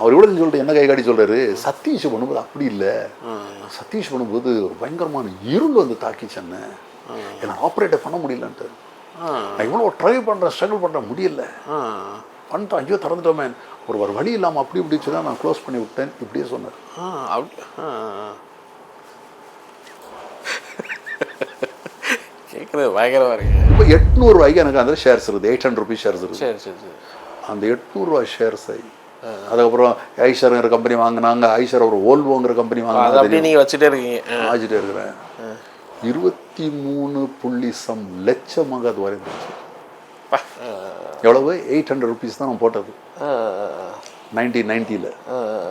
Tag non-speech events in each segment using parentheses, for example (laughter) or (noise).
அவர் இவ்வளோ சொல்லிட்டு என்ன கை காட்டி சொல்றாரு? சதீஷ் பண்ணும்போது அப்படி இல்லை. சதீஷ் பண்ணும்போது ஒரு பயங்கரமான இருள் வந்து தாக்கிச்சு என்ன என்னை ஆப்ரேட்டே பண்ண முடியலன்ட்டு. நான் இவ்வளோ ட்ரை பண்ணுறேன் ஸ்ட்ரகிள் பண்ணுறேன் முடியல. பண்ணிட்டோம் ஐயோ திறந்துட்டோமே. ஒரு ஒரு வழி இல்லாமல் அப்படி இப்படி சொல்லி நான் க்ளோஸ் பண்ணி விட்டேன் இப்படியே சொன்னார். கேட்குறது பயங்கரமாக இருக்கு. இப்போ எட்நூறுவாய்க்கு எனக்கு அந்த ஷேர்ஸ் இருக்குது எயிட் ஹண்ட்ரட் ருபீஸ் ஷேர்ஸ் இருக்குது. சரி சரி அந்த எட்நூறுவா ஷேர்ஸை அதுக்கப்புறம் ஐஷருங்கிற கம்பெனி வாங்கினாங்க. ஐஷர் ஒரு ஓல்வோங்கிற கம்பெனி வாங்கினாங்க. நீங்கள் வச்சுட்டே இருக்கீங்க. ஆ. ஆச்சிட்டே இருக்கிறேன். இருபத்தி மூணு புள்ளி சம் லட்சமாக அது வரைந்துச்சு. எவ்வளவு? எயிட் ஹண்ட்ரட் ருபீஸ் தான் நான் போட்டது. நைன்டீன் நைன்ட்டியில்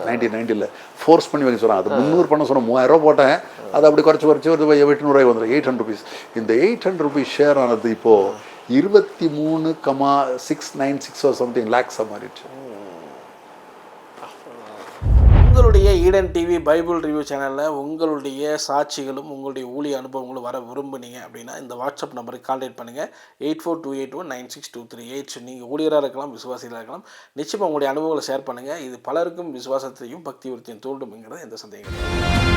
நைன்டீன் நைன்ட்டியில் ஃபோர்ஸ் பண்ணி வைக்க சொல்கிறேன் அது முந்நூறு பண்ண சொன்னேன் மூவாயிரம் ரூபா போட்டேன். அதை அப்படி குறைச்சி குறைச்சி ஒரு எட்நூறுவாய் வந்துடும் எயிட் ஹண்ட்ரட் ருபீஸ் இந்த எயிட் ஹண்ட்ரட் ருபீஸ் ஷேர் ஆனது இப்போது இருபத்தி மூணு comma six nine six something லேக்ஸாக மாறிடுச்சு. உங்களுடைய ஈடன் டிவி பைபிள் ரிவ்யூ சேனலில் உங்களுடைய சாட்சிகளும் உங்களுடைய ஊழிய அனுபவங்களும் வர விரும்புனீங்க அப்படின்னா இந்த வாட்ஸ்அப் நம்பருக்கு கான்டாக்ட் பண்ணுங்கள் eight four two eight one nine six two three eight நீங்கள் ஊழியராக இருக்கலாம் விசுவாசிகளாக இருக்கலாம். நிச்சயமாக உங்களுடைய அனுபவங்களை ஷேர் பண்ணுங்கள் இது பலருக்கும் விசுவாசத்தையும் பக்தி விருத்தியும் தூண்டும்ங்கிறது எந்த சந்தேகம்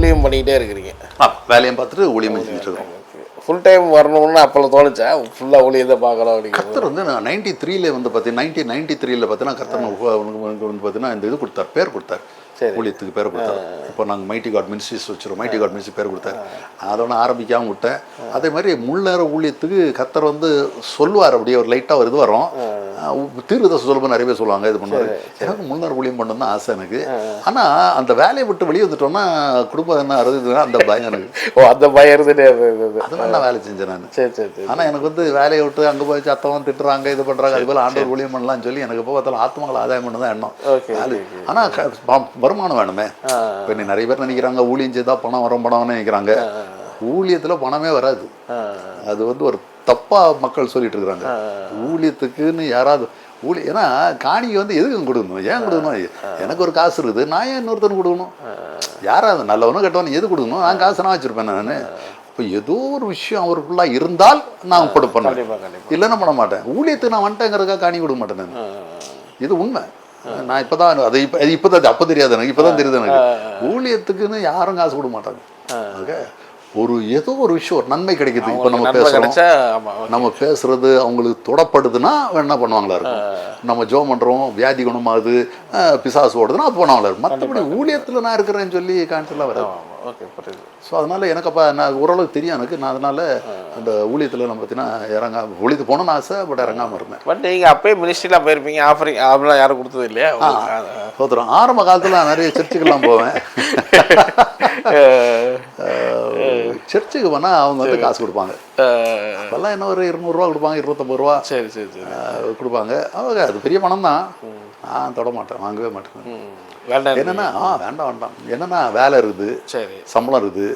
ஊழியம் பண்ணிக்கிட்டே இருக்கிறீங்க. வேலையும் பார்த்துட்டு ஊழியம் செஞ்சுட்டு இருக்கோம். ஃபுல் டைம் வரணும்னு அப்போ தோணுச்சா? ஃபுல்லாக ஊழியத்தை பார்க்கணும் அப்படிங்கிறது கர்த்தர் வந்து நான் நைன்டி த்ரீல வந்து பார்த்தீங்கன்னா நைன்டீன் நைன்டி த்ரீல பார்த்தீங்கன்னா கர்த்தர் உனக்கு வந்து பார்த்தீங்கன்னா இந்த இது கொடுத்தார் பேர் கொடுத்தார். ஊழியத்துக்கு பேர் கொடுத்தார். இப்போ நாங்கள் மைட்டி காட் மினிஸ்ட்ரிஸ் வச்சிருக்கோம். மைட்டி காட் மினிஸ்ட்ரி பேர் கொடுத்தார். அதை ஒன்று ஆரம்பிக்காம விட்டேன். அதே மாதிரி முன்னேற ஊழியத்துக்கு கர்த்தர் வந்து சொல்லுவார். அப்படியே ஒரு லைட்டாக ஒரு இது வரும். தீர்வுதசை சொல்லும்போது நிறைய பேர் சொல்லுவாங்க. இது பண்ணுவார். எனக்கு முன்னேற ஊழியம் பண்ணணும் தான் ஆசை எனக்கு. ஆனால் அந்த வேலையை விட்டு வெளியே வந்துட்டோம்னா குடும்பம் என்ன அறுதுன்னா அந்த பயம் எனக்கு. ஓ அந்த பயம் இருந்துட்டே அதனால நான் வேலை செஞ்சேன் நான். சரி சரி சரி ஆனா எனக்கு வந்து வேலையை விட்டு அங்க போய் சத்தம் திட்டுறாங்க இது பண்றாங்க அது போல ஆண்டவர் ஊழியம் பண்ணலாம்னு சொல்லி எனக்கு எப்போ பார்த்தாலும் ஆத்மங்களை ஆதாயம் பண்ண தான் எண்ணம். ஓகே வேலை- ஆனா க- ப- வருமானம் வேணுமே. இப்போ நீ நிறைய பேர் நினைக்கிறாங்க ஊழியம் செய்தா பணம் வரும் பணம்னு நினைக்கிறாங்க. ஊழியத்துல பணமே வராது. அது வந்து ஒரு தப்பா மக்கள் சொல்லிட்டு இருக்கிறாங்க. ஊழியத்துக்குன்னு யாராவது ஊழி ஏன்னா காணிக்கை வந்து எதுக்கு கொடுக்கணும்? ஏன் கொடுக்கணும்? எனக்கு ஒரு காசு இருக்குது நான் ஏன் இன்னொருத்தனுக்கு கொடுக்கணும்? யாராவது நல்லவனும் கெட்டவனும் எது கொடுக்கணும்? நான் காசு நான் வச்சிருப்பேன் நான். இப்போ ஏதோ ஒரு விஷயம் அவருக்குள்ளா இருந்தால் நான் கொடுப்பேன் இல்லைன்னா பண்ண மாட்டேன். ஊழியத்துக்கு நான் வந்துட்டேங்கிறதுக்காக காணி கொடுக்க மாட்டேன் இது உண்மை. நான் இப்பதான் அது இப்போ அது இப்போதான் அப்போ தெரியாது எனக்கு. இப்போதான் தெரியுது எனக்கு. ஊழியத்துக்குன்னு யாரும் காசு கொடுக்க மாட்டாங்க. ஓகே ஒரு ஏதோ ஒரு விஷயம் ஒரு நன்மை கிடைக்குது. இப்போ நம்ம ஆமா நம்ம பேசுறது அவங்களுக்கு தொடப்படுதுன்னா என்ன பண்ணுவாங்களா இருக்கும்? நம்ம ஜோம் பண்றோம் வியாதி குணமாகுது பிசாசு ஓடுதுன்னா அப்போ பண்ணுவாங்களா இருக்கும். மற்றபடி ஊழியத்துல நான் இருக்கிறேன்னு சொல்லி கான்செல்லாம் வராது. ஆமா. ஓகே புரியுது. ஸோ அதனால எனக்கு அப்போ நான் ஓரளவுக்கு தெரியும் எனக்கு. நான் அதனால அந்த ஊழியத்தில் நம்ம பார்த்தீங்கன்னா இறங்க ஊழியத்து போகணும்னு ஆசை பட் இறங்காம இருந்தேன். பட் நீங்க அப்பயே மினிஸ்ட்ரிலாம் போயிருப்பீங்க ஆஃபரிங் அப்படிலாம் யாரும் கொடுத்தது இல்லையா? சோத்திரம் ஆரம்ப காலத்தில் நான் நிறைய சர்ச்சுக்கெல்லாம் போவேன். (laughs) சர்ச்சுக்கு போனால் அவங்க வந்து காசு கொடுப்பாங்க. அப்போல்லாம் என்ன ஒரு இருநூறுவா கொடுப்பாங்க இருபத்தொம்பது ரூபா. சரி சரி கொடுப்பாங்க. அவங்க அது பெரிய பணம் தான் நான் தொட மாட்டேன் வாங்கவே மாட்டேன். வேண்டாம் என்னன்னா ஆ வேண்டாம் வேண்டாம். என்னன்னா வேலை இருக்குது சரி. சம்பளம் இருக்குது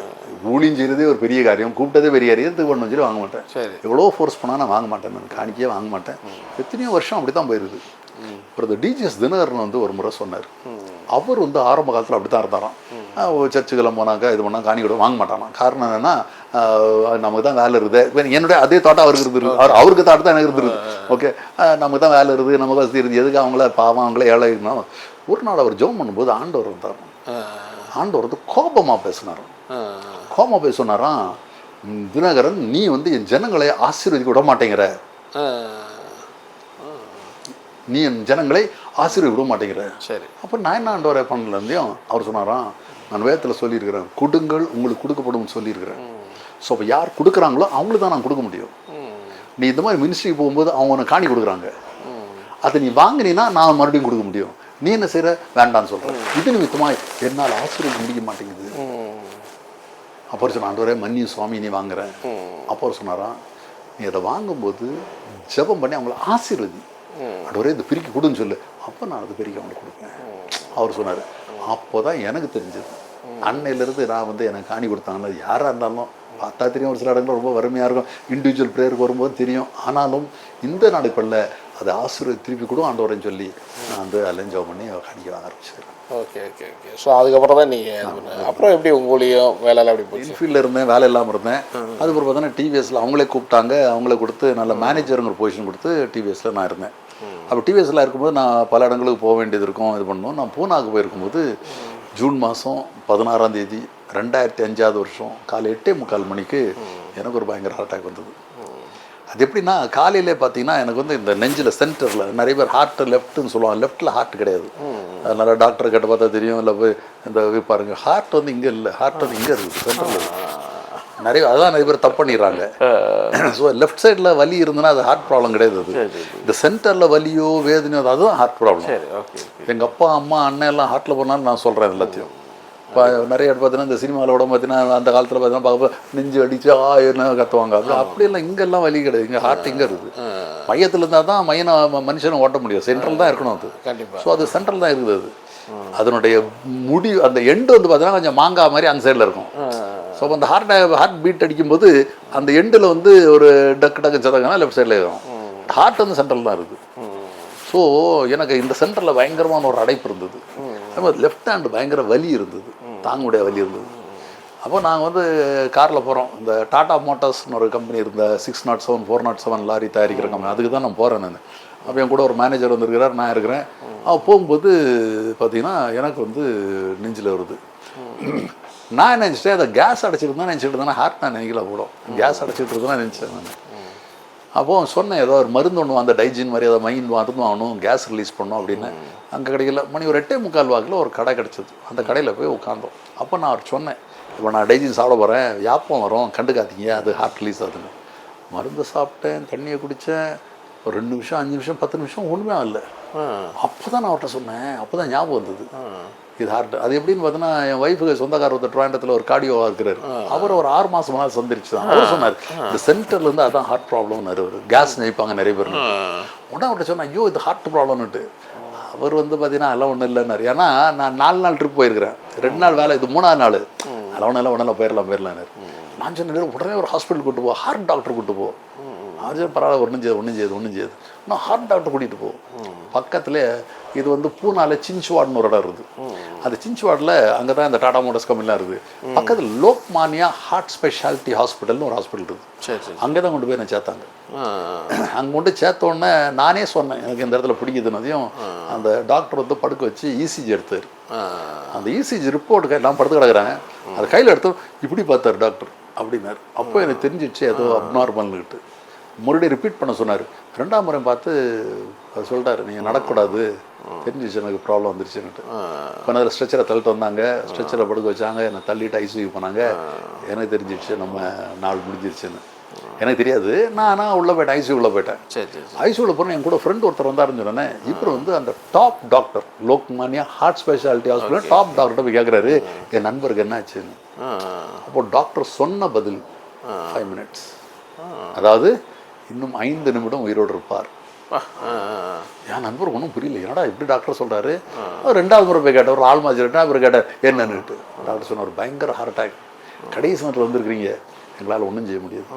செய்யறதே ஒரு பெரிய காரியம் கூப்பிட்டதே பெரிய காரியம் எதுக்கு பண்ணணும் சொல்லி வாங்க மாட்டேன்? சரி. எவ்வளோ ஃபோர்ஸ் பண்ணால் நான் வாங்க மாட்டேன் நான் காணிக்கையே வாங்க மாட்டேன். எத்தனையோ வருஷம் அப்படி தான் போயிருது அப்புறம் இந்த டிஜிஎஸ் தினகரன் வந்து ஒரு முறை சொன்னார். அவர் வந்து ஆரம்ப காலத்தில் அப்படி தான் இருந்தாராம் சர்ச்சுக்கெல்லாம் போனாக்கா இது பண்ணால் காணி கூட வாங்க மாட்டானா. காரணம் என்னன்னா நமக்கு தான் வேலை இருக்குது. என்னுடைய அதே தாட்டம் அவருக்கு இருந்துருக்கு. அவர் அவருக்கு தாட்டு தான் எனக்கு இருந்துருக்கு. ஓகே நமக்கு தான் வேலை இருக்குது. நமக்கு வசதி இருக்குது எதுக்கு அவங்கள பாவம் அவங்கள ஏழை இருக்கணும் ஒரு நாள் அவர் ஜெபம் பண்ணும்போது ஆண்டவர் வந்தார் ஆண்டவர் வந்து கோபமாக பேசினார் கோபமாக பேச சொன்னாராம் "ம், தினகரன் நீ வந்து என் ஜனங்களை ஆசீர்வதிக்க விட மாட்டேங்கிற. நீ என் ஜனங்களை ஆசீர்வதிக்க விட மாட்டேங்கிற. சரி. அப்போ நான் என்ன ஆண்டவரை பண்ணல இருந்தையும் அவர் சொன்னாராம் நான் வேதத்தில் சொல்லியிருக்கிறேன் கொடுங்கள் உங்களுக்கு கொடுக்கப்படும் சொல்லியிருக்கிறேன். ஸோ அப்போ யார் கொடுக்குறாங்களோ அவங்களுக்கு தான் நான் கொடுக்க முடியும். நீ இந்த மாதிரி மினிஸ்ட்ரிக்கு போகும்போது அவங்க உனக்கு காணி கொடுக்குறாங்க. அதை நீ வாங்கினீன்னா நான் மறுபடியும் கொடுக்க முடியும். நீ என்ன செய்கிற வேண்டாம்னு சொல்கிறேன் இது நிமித்தமாக என்னால் ஆசிரியர் முடிக்க மாட்டேங்குது. அப்போ சொன்ன ஆண்டவரே மன்னியும் சுவாமி நீ வாங்குறேன். அப்போ சொன்னாராம் நீ அதை வாங்கும்போது ஜெபம் பண்ணி அவங்கள ஆசீர்வதி. ஆண்டவரே இது பிரிக்க கொடுன்னு சொல்லு. அப்போ நான் அது பிரிக்க அவங்களுக்கு கொடுப்பேன். அவர் சொன்னார் அப்போ தான் எனக்கு தெரிஞ்சது. அன்னையிலேருந்து நான் வந்து எனக்கு காணி கொடுத்தாங்கன்னா யாராக இருந்தாலும் பார்த்தா தெரியும். ஒரு சில இடங்கள் ரொம்ப வறுமையாக இருக்கும். இண்டிவிஜுவல் ப்ரேயருக்கு வரும்போது தெரியும். ஆனாலும் இந்த நாடுகளில் அதை ஆசீர்வாத திருப்பி கூட ஆண்டவரேன்னு சொல்லி நான் வந்து ஜெபம் பண்ணி காணிக்க ஆரம்பிச்சிடுறேன் ஓகே ஓகே ஓகே. ஸோ அதுக்கப்புறம் தான் நீங்கள் அப்புறம் எப்படி உங்களையும் வேலையெல்லாம் எப்படி போச்சு? இன்ஃபீல்டில் இருந்தேன் வேலை இல்லாமல் இருந்தேன். அதுக்கப்புறம் பார்த்தீங்கன்னா டிவிஎஸ்ல அவங்களே கூப்பிட்டாங்க. அவங்களே கொடுத்து நல்ல மேனேஜருங்கிற பொசிஷன் கொடுத்து டிவிஎஸ்ல நான் இருந்தேன். அப்போ டிவிஎஸ்ல இருக்கும்போது நான் பல இடங்களுக்கு போக வேண்டியது இருக்கும் இது பண்ணோம் நான் பூனாக்கு போயிருக்கும்போது ஜூன் மாதம் பதினாறாம் தேதி ரெண்டாயிரத்தி அஞ்சாவது வருஷம் காலை எட்டே முக்கால் மணிக்கு எனக்கு ஒரு பயங்கர ஹார்ட் அட்டாக் வந்தது. அது எப்படின்னா காலையிலே பார்த்தீங்கன்னா எனக்கு வந்து இந்த நெஞ்சில் சென்டரில் நிறைய பேர் ஹார்ட்டு லெஃப்ட்டுன்னு சொல்லுவாங்க. லெஃப்ட்டில் ஹார்ட் கிடையாது. அதனால் டாக்டர் கிட்ட பார்த்தா தெரியும். இல்லை போய் இந்த பாருங்கள் பாருங்க. ஹார்ட் வந்து இங்கே இல்லை. ஹார்ட் வந்து இங்கே இருக்குது சென்டரில் இருக்குது. நிறைய அதான் நிறைய பேர் தப்பு பண்ணிடுறாங்க. ஸோ லெஃப்ட் சைடில் வலி இருந்ததுன்னா அது ஹார்ட் ப்ராப்ளம் கிடையாது அது. இந்த சென்டரில் வலியோ வேதனையோ அதுதான் ஹார்ட் ப்ராப்ளம் எங்கள் அப்பா அம்மா அண்ணன் எல்லாம் ஹார்ட்டில் போனாலும் நான் சொல்கிறேன் எல்லாத்தையும். இப்போ நிறைய இடத்துல பார்த்தீங்கன்னா இந்த சினிமாவில் கூட பார்த்தீங்கன்னா அந்த காலத்தில் பார்த்தீங்கன்னா பார்க்க நெஞ்சு அடிச்சு ஆ என்ன கத்துவாங்க. அப்படி அப்படியெல்லாம் இங்கெல்லாம் வலி கிடையாது. இங்கே ஹார்ட் இங்கே இருக்குது? மையத்தில் இருந்தால் தான் மையனை மனுஷனை ஓட்ட முடியும். சென்ட்ரல் தான் இருக்கணும் அது. கண்டிப்பாக ஸோ அது சென்ட்ரல் தான் இருக்குது அது. அதனுடைய முடி அந்த எண்டு வந்து பார்த்தீங்கன்னா கொஞ்சம் மாங்காய் மாதிரி அந்த சைடில் இருக்கும். ஸோ அந்த ஹார்ட் ஹார்ட் பீட் அடிக்கும்போது அந்த எண்டில் வந்து ஒரு டக்கு டக்கு சதங்கன்னா லெஃப்ட் சைடில் இருக்கும் ஹார்ட் வந்து சென்ட்ரல் தான் இருக்குது ஸோ எனக்கு இந்த சென்டரில் பயங்கரமான ஒரு அடைப்பு இருந்தது. அது மாதிரி லெஃப்ட் ஹேண்டு பயங்கர வலி இருந்தது. தாங்க முடியாத வலி இருந்தது. அப்போ நாங்கள் வந்து காரில் போகிறோம் இந்த டாடா மோட்டார்ஸ்னு ஒரு கம்பெனி இருந்த six nought seven four nought seven lorry தயாரிக்கிற கம்பெனி அதுக்கு தான் நான் போகிறேன் நான். அப்போ என் கூட ஒரு மேனேஜர் வந்திருக்கிறார் நான் இருக்கிறேன். அவன் போகும்போது பார்த்தீங்கன்னா எனக்கு வந்து நெஞ்சில் வருது. நான் என்ன நினச்சிட்டேன்? அதை கேஸ் அடைச்சிட்டு நினச்சிட்டு இருந்தேன் ஹார்ட் நான் நினைக்கல போடும். கேஸ் அடைச்சிட்டு இருந்தேன் நினச்சேன் நான். அப்போ சொன்னேன் ஏதோ ஒரு மருந்து ஒன்று அந்த டைஜின் மாதிரி ஏதோ மைண்ட் மருந்து வாங்கணும் கேஸ் ரிலீஸ் பண்ணணும் அப்படின்னு. அங்கே கிடைக்கல. மணி ஒரு எட்டே முக்கால் வாக்கில் ஒரு கடை கிடச்சிது. அந்த கடையில் போய் உட்காந்தோம் அப்போ நான் அவர் சொன்னேன் இப்போ நான் டைஜின் சாப்பிட போகிறேன் யாப்பம் வரும் கண்டுக்காதீங்க அது ஹார்ட் ரிலீஸ் ஆகுதுன்னு. மருந்து சாப்பிட்டேன் தண்ணியை குடித்தேன் ஒரு ரெண்டு நிமிஷம் அஞ்சு நிமிஷம் பத்து நிமிஷம் ஒன்றுமே ஆகல. அப்போ தான் நான் அவர்கிட்ட சொன்னேன் அப்போ தான் ஞாபகம் வந்தது. இது ஹார்ட் அது எப்படின்னு பார்த்தீங்கன்னா என் ஒய்ஃபுக்கு சொந்தக்காரர் ஒருத்தர் ட்ராண்டத்தில் ஒரு கார்டியோவாக இருக்கிறார். அவர் ஒரு ஆறு மாதம் முன்னாடி சந்திரிச்சு தான் அவர் சொன்னார் இந்த சென்டர்ல இருந்து அதான் ஹார்ட் ப்ராப்ளம்னு அவர். கேஸ் நினைப்பாங்க நிறைய பேர். உடனே அவர்கிட்ட சொன்னேன் ஐயோ இது ஹார்ட் ப்ராப்ளம்னுட்டு அவர் வந்து பார்த்தீங்கன்னா அதெல்லாம் ஒன்றும் இல்லைன்னாரு. ஏன்னா நான் நாலு நாள் ட்ரிப் போயிருக்கிறேன். ரெண்டு நாள் வேலை இது மூணாவது நாள். அதெல்லாம் ஒன்றும் இல்லை ஒன்றும் போயிடலாம் போயிடலான்னு நான் சொன்னேன் உடனே ஒரு ஹாஸ்பிட்டல் கூட்டு போ. ஹார்ட் டாக்டர் கூட்டு போ. அது பரவாயில்ல ஒன்றும் செய்யாது ஒன்றும் செய்யாது ஒன்றும் செய்யாது. நான் ஹார்ட் டாக்டர் கூட்டிகிட்டு போ. பக்கத்துல இது வந்து பூனால சின்ச்சுவாட்னு ஒரு இடம் இருக்குது. அந்த சின்ச்சுவாடில் அங்கே தான் இந்த டாடா மோட்டர்ஸ் கம்பெனிலாம் இருக்குது. பக்கத்தில் லோக்மானியா ஹார்ட் ஸ்பெஷாலிட்டி ஹாஸ்பிட்டல்னு ஒரு ஹாஸ்பிட்டல் இருக்குது. அங்கே தான் கொண்டு போய் நான் சேர்த்தாங்க. அங்கே கொண்டு சேர்த்த உடனே நானே சொன்னேன் எனக்கு இந்த இடத்துல பிடிக்குதுனதையும் அந்த டாக்டர் வந்து படுக்க வச்சு இசிஜி எடுத்தார். ஆ. அந்த E இசிஜி ரிப்போர்ட் நான் படுத்து கிடக்குறேன். அதை கையில் எடுத்து இப்படி பார்த்தார் டாக்டர் அப்படின்னாரு. அப்போ எனக்கு தெரிஞ்சிடுச்சு ஏதோ அப்நார்மல்னுக்கிட்டு மறுபடியும் ரிப்பீட் பண்ண சொன்னார். ரெண்டாம் முறை பார்த்து அவர் சொல்லிட்டாரு நீங்கள் நடக்கக்கூடாது தெரிஞ்சிச்சு எனக்கு ப்ராப்ளம் வந்துருச்சுன்னுட்டு. இப்போ அதில் ஸ்ட்ரெச்சரை தள்ளிட்டு வந்தாங்க. ஸ்ட்ரெச்சரை படுக்க வச்சாங்க. என்னை தள்ளிட்டு ஐசியூ பண்ணாங்க எனக்கு தெரிஞ்சிடுச்சு நம்ம நாள் முடிஞ்சிருச்சுன்னு. எனக்கு தெரியாது. நான் ஆனால் உள்ளே போயிட்டேன். ஐசியூ உள்ளே போயிட்டேன். சரி ஐசியூவில் போகிறேன் என் கூட ஃப்ரெண்ட் ஒருத்தர் வந்தாருன்னு சொன்னேன் இவர் வந்து அந்த top doctor Lokmanya heart speciality hospital top டாக்டர்கிட்ட போய் கேட்குறாரு என் நண்பருக்கு என்ன ஆச்சுன்னு ஆ. அப்போ டாக்டர் சொன்ன பதில் ஃபைவ் மினிட்ஸ் அதாவது இன்னும் ஐந்து நிமிடம் உயிரோடு இருப்பார். என் நண்பர் ஒன்றும் புரியல. என்னடா இப்படி டாக்டர் சொல்கிறாரு ரெண்டாவது முறை போய் கேட்டார். ஒரு ஆள் மாதிரி ரெண்டாவது முறை கேட்டார். என்னன்னுட்டு. டாக்டர் சொன்னார் பயங்கர ஹார்ட் அட்டாக் கடைசி நேரத்தில் வந்திருக்கிறீங்க. எங்களால் ஒன்றும் செய்ய முடியாது.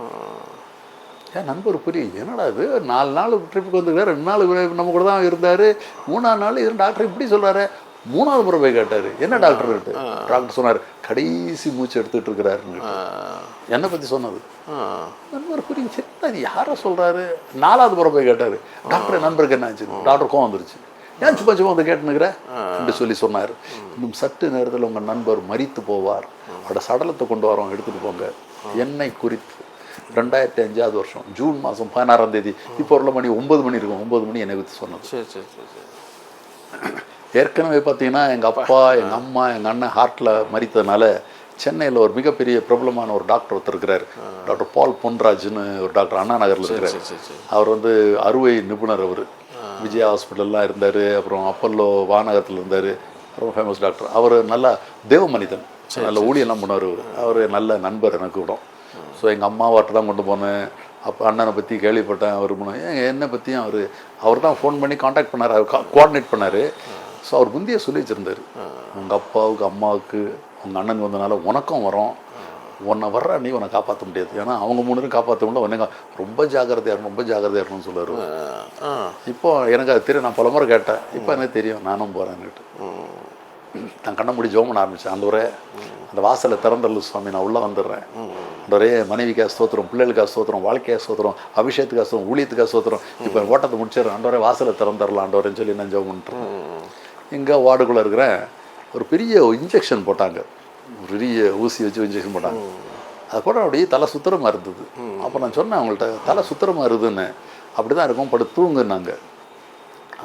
என் நண்பர் புரியும் என்னடா இது? நாலு நாள் ட்ரிப்புக்கு வந்துருக்காரு. ரெண்டு நாள் நம்ம கூட தான் இருந்தார். மூணாவது நாள் இது டாக்டர் இப்படி சொல்கிறாரு மூணாவது முறை போய் கேட்டார். என்ன டாக்டர் டாக்டர் சொன்னார் கடைசி மூச்சு எடுத்துட்டு இருக்கிறாருன்னு என்னை பற்றி சொன்னது. நண்பர் புரியும் சரி அது யாரை சொல்கிறாரு நாலாவது முறை போய் கேட்டார் டாக்டர் நண்பருக்கு என்ன ஆச்சு? டாக்டர் கோவம் வந்துருச்சு. ஏன் சும்மா சும்மா வந்து கேட்டுனுக்குற அப்படி சொல்லி சொன்னார். இன்னும் சற்று நேரத்தில் உங்கள் நண்பர் மரித்து போவார். அவரோட சடலத்தை கொண்டு வரோம் எடுத்துகிட்டு போங்க. என்னை குறித்து. ரெண்டாயிரத்தி அஞ்சாவது வருஷம் ஜூன் மாதம் பதினாறாம் தேதி. இப்போ உள்ள மணி ஒன்பது மணி இருக்கும். ஒன்பது மணி என்னை குறித்து சொன்னது. சரி சரி சரி. ஏற்கனவே பார்த்தீங்கன்னா எங்கள் அப்பா எங்கள் அம்மா எங்கள் அண்ணன் ஹார்ட்டில் மறித்ததுனால சென்னையில் ஒரு மிகப்பெரிய பிரபலமான ஒரு டாக்டர் ஒருத்தர் இருக்கிறார். டாக்டர் பால் பொன்ராஜ்னு ஒரு டாக்டர் அண்ணா நகரில் இருக்கிறார். அவர் வந்து அறுவை நிபுணர் அவர். விஜயா ஹாஸ்பிட்டல்லாம் இருந்தார் அப்புறம் அப்பல்லோ வானகத்தில் இருந்தார். ரொம்ப ஃபேமஸ் டாக்டர் அவர் நல்ல தேவ மனிதன் நல்ல ஊழியெல்லாம் பண்ணார் அவர். நல்ல நண்பர் எனக்கு கூட ஸோ எங்கள் அம்மாவாட்ட தான் கொண்டு போனேன். அப்போ அண்ணனை பற்றி கேள்விப்பட்டேன். அவர் என்னை பற்றியும் அவர் அவர் தான் ஃபோன் பண்ணி காண்டாக்ட் பண்ணார். அவர் கோஆர்டினேட் பண்ணார். ஸோ அவர் முந்தைய சொல்லி வச்சுருந்தார். உங்கள் அப்பாவுக்கு அம்மாவுக்கு உங்கள் அண்ணன் வந்தனால உனக்கும் வரும். உன்னை வர்ற நீ உன்னை காப்பாற்ற முடியாது. ஏன்னா அவங்க மூணு பேரும் காப்பாற்ற முடியல உன்னை ரொம்ப ஜாக்கிரதையா இருக்கணும் ரொம்ப ஜாக்கிரதையா இருக்கணும்னு சொல்லுவார் இப்போ எனக்கு அது தெரியும். நான் பல முறை கேட்டேன். இப்போ எனக்கு தெரியும். நானும் போகிறேன்னுட்டு நான் கண்ண முடி ஜோம் பண்ண ஆரம்பித்தேன் அந்த ஒரே அந்த வாசலை திறந்தல்லு சுவாமி. நான் உள்ளே வந்துடுறேன். அந்த ஒரே மனைவிக்கா ஸ்தோத்திரம் பிள்ளைகளுக்கா ஸ்தோத்திரம் வாழ்க்கையா ஸ்தோத்திரம் அபிஷேகத்துக்கா ஸ்தோத்திரம் ஊழியத்துக்கா ஸ்தோத்திரம். இப்போ ஓட்டத்தை முடிச்சிடுறேன். ஆண்டவரே வாசலை திறந்துடலாம் ஆண்டவரேன்னு சொல்லி நான் ஜோம் பண்ணிட்டேன் இங்கே வார்டுக்குள்ளே இருக்கிறேன் ஒரு பெரிய இன்ஜெக்ஷன் போட்டாங்க. பெரிய ஊசி வச்சு இன்ஜெக்ஷன் போட்டாங்க. அது போட அப்படியே தலை சுத்திரமாக இருந்தது. அப்போ நான் சொன்னேன் அவங்கள்ட்ட தலை சுத்திரமா இருதுன்னு. அப்படி தான் இருக்கும் படு தூங்குனாங்க